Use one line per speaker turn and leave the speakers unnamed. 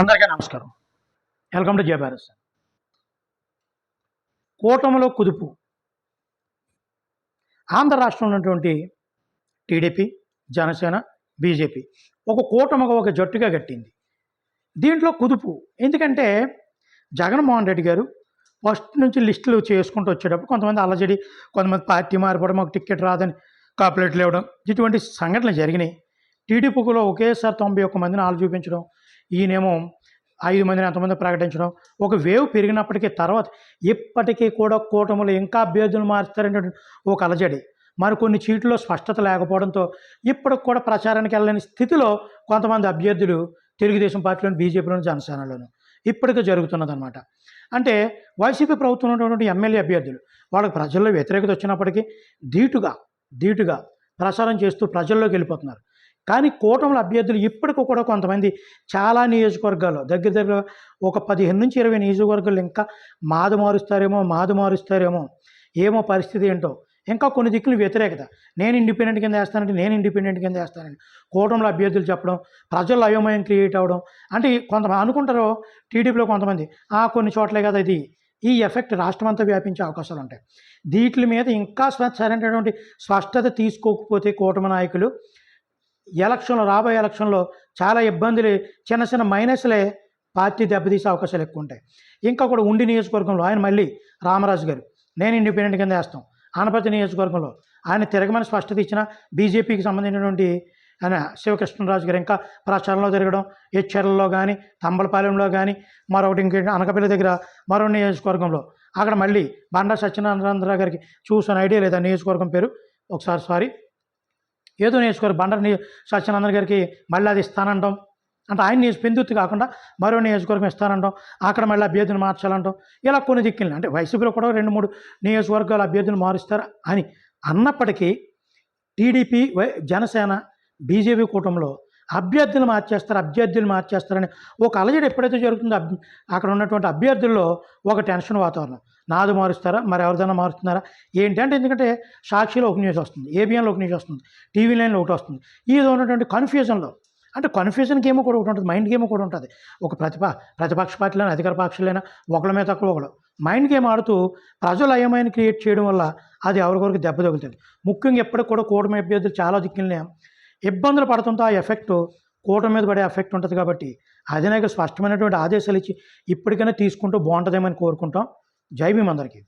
అందరికీ నమస్కారం. Welcome to Jayabharat కూటమిలో కుదుపు. ఆంధ్ర రాష్ట్రంలో ఉన్నటువంటి టీడీపీ జనసేన బీజేపీ ఒక కూటమిగా ఒక జట్టుగా కట్టింది. దీంట్లో కుదుపు. ఎందుకంటే జగన్మోహన్ రెడ్డి గారు ఫస్ట్ నుంచి లిస్టులు చేసుకుంటూ వచ్చేటప్పుడు కొంతమంది అల్లజడి కొంతమంది పార్టీ మారిపోవడం మాకు టికెట్ రాదని కాపులేట్లు ఇవ్వడం ఇటువంటి సంఘటనలు జరిగినాయి. టీడీపీలో ఒకేసారి తొంభై ఒక్క మందిని ఆలు చూపించడం ఈయనేమో ఐదు మందిని ఎంతమంది ప్రకటించడం. ఒక వేవ్ పెరిగినప్పటికీ తర్వాత ఇప్పటికీ కూడా కూటములు ఇంకా అభ్యర్థులు మారుస్తారనేటువంటి ఒక అలజడి. మరి కొన్ని చీట్లలో స్పష్టత లేకపోవడంతో ఇప్పటికి కూడా ప్రచారానికి వెళ్ళని స్థితిలో కొంతమంది అభ్యర్థులు తెలుగుదేశం పార్టీలోని బీజేపీలోని జనసేనలోను ఇప్పటికే జరుగుతున్నదనమాట అంటే వైసీపీ ప్రభుత్వం ఉన్నటువంటి ఎమ్మెల్యే అభ్యర్థులు వాళ్ళకి ప్రజల్లో వ్యతిరేకత వచ్చినప్పటికీ ధీటుగా ధీటుగా ప్రచారం చేస్తూ ప్రజల్లోకి వెళ్ళిపోతున్నారు. కానీ కూటముల అభ్యర్థులు ఇప్పటికీ కూడా కొంతమంది చాలా నియోజకవర్గాల్లో దగ్గర దగ్గర ఒక పదిహేను నుంచి ఇరవై నియోజకవర్గాలు ఇంకా మాదు మారుస్తారేమో మాదు మారుస్తారేమో ఏమో పరిస్థితి ఏంటో ఇంకా కొన్ని దిక్కులు వ్యతిరేకత. నేను ఇండిపెండెంట్ కింద వేస్తానంటే నేను ఇండిపెండెంట్ కింద వేస్తానండి కూటమిలో అభ్యర్థులు చెప్పడం ప్రజల్లో అయోమయం క్రియేట్ అవ్వడం అంటే కొంతమంది అనుకుంటారు టీడీపీలో కొంతమంది "ఆ, కొన్ని చోట్లే కదా ఇది. ఈ ఎఫెక్ట్ రాష్ట్రమంతా వ్యాపించే అవకాశాలు ఉంటాయి. వీటి మీద ఇంకా సరైనటువంటి స్పష్టత తీసుకోకపోతే కూటమి నాయకులు ఎలక్షన్లో రాబోయే ఎలక్షన్లో చాలా ఇబ్బందులు చిన్న చిన్న మైనస్లే పార్టీ దెబ్బతీసే అవకాశాలు ఎక్కువ ఉంటాయి ఇంకా కూడా ఉండి నియోజకవర్గంలో ఆయన మళ్ళీ రామరాజు గారు. నేను ఇండిపెండెంట్ కింద వేస్తాం. ఆనపతి నియోజకవర్గంలో ఆయన తిరగమని స్పష్టత ఇచ్చిన బీజేపీకి సంబంధించినటువంటి ఆయన శివకృష్ణరాజు గారు ఇంకా ప్రచారంలో తిరగడం ఎచ్చర్లలో కానీ తంబలపాలెంలో కానీ మరొకటి ఇంక అనకపల్లి దగ్గర మరో నియోజకవర్గంలో. అక్కడ మళ్ళీ బండా సత్యనారాయణరావు గారికి చూసిన ఐడియా లేదా నియోజకవర్గం పేరు? ఒకసారి సారీ. ఏదో నియోజకవర్గం బండర్ నియో గారికి మళ్ళీ అది ఇస్తానంటాం. అంటే ఆయన నియోజక పెందుత్తి కాకుండా మరో నియోజకవర్గం ఇస్తానంటాం. అక్కడ మళ్ళీ అభ్యర్థిని మార్చాలంటాం. ఇలా కొన్ని దిక్కులు. అంటే వైసీపీలో కూడా రెండు మూడు నియోజకవర్గాల అభ్యర్థులు మారుస్తారు అని అన్నప్పటికీ టీడీపీ వై జనసేన బీజేపీ కూటమిలో అభ్యర్థులు మార్చేస్తారు అభ్యర్థులు మార్చేస్తారని ఒక అలజడి ఎప్పుడైతే జరుగుతుందో అక్కడ ఉన్నటువంటి అభ్యర్థుల్లో ఒక టెన్షన్ వాతావరణం. నాది మారుస్తారా? మరి ఎవరిదైనా మారుస్తున్నారా? ఏంటంటే ఎందుకంటే సాక్షిలో ఒక న్యూస్ వస్తుంది ఏబిఎన్లో ఒక న్యూస్ వస్తుంది టీవీ లైన్లో ఒకటి వస్తుంది. ఇది ఉన్నటువంటి కన్ఫ్యూజన్లో అంటే కన్ఫ్యూజన్కి ఏమో కూడా ఒకటి ఉంటుంది మైండ్ గేమ్ కూడా ఉంటుంది. ఒక ప్రతిప ప్రతిపక్ష పార్టీలైనా అధికార పక్షులైనా ఒకళ్ళ మీద తక్కువ ఒకళ్ళు మైండ్ గేమ్ ఆడుతూ ప్రజలు అయమైన క్రియేట్ చేయడం వల్ల అది ఎవరికొరకు దెబ్బ తగులుతుంది. ముఖ్యంగా ఎప్పటికి కూడా కూటమి అభ్యర్థులు చాలా దిక్కులనే ఇబ్బందులు పడుతుంటే ఆ ఎఫెక్ట్ కూటమి మీద పడే ఎఫెక్ట్ ఉంటుంది కాబట్టి అధినాయక స్పష్టమైనటువంటి ఆదేశాలు ఇచ్చి ఇప్పటికైనా తీసుకుంటూ బాగుంటుందేమని కోరుకుంటాం. జై భీమ్ అందరికీ.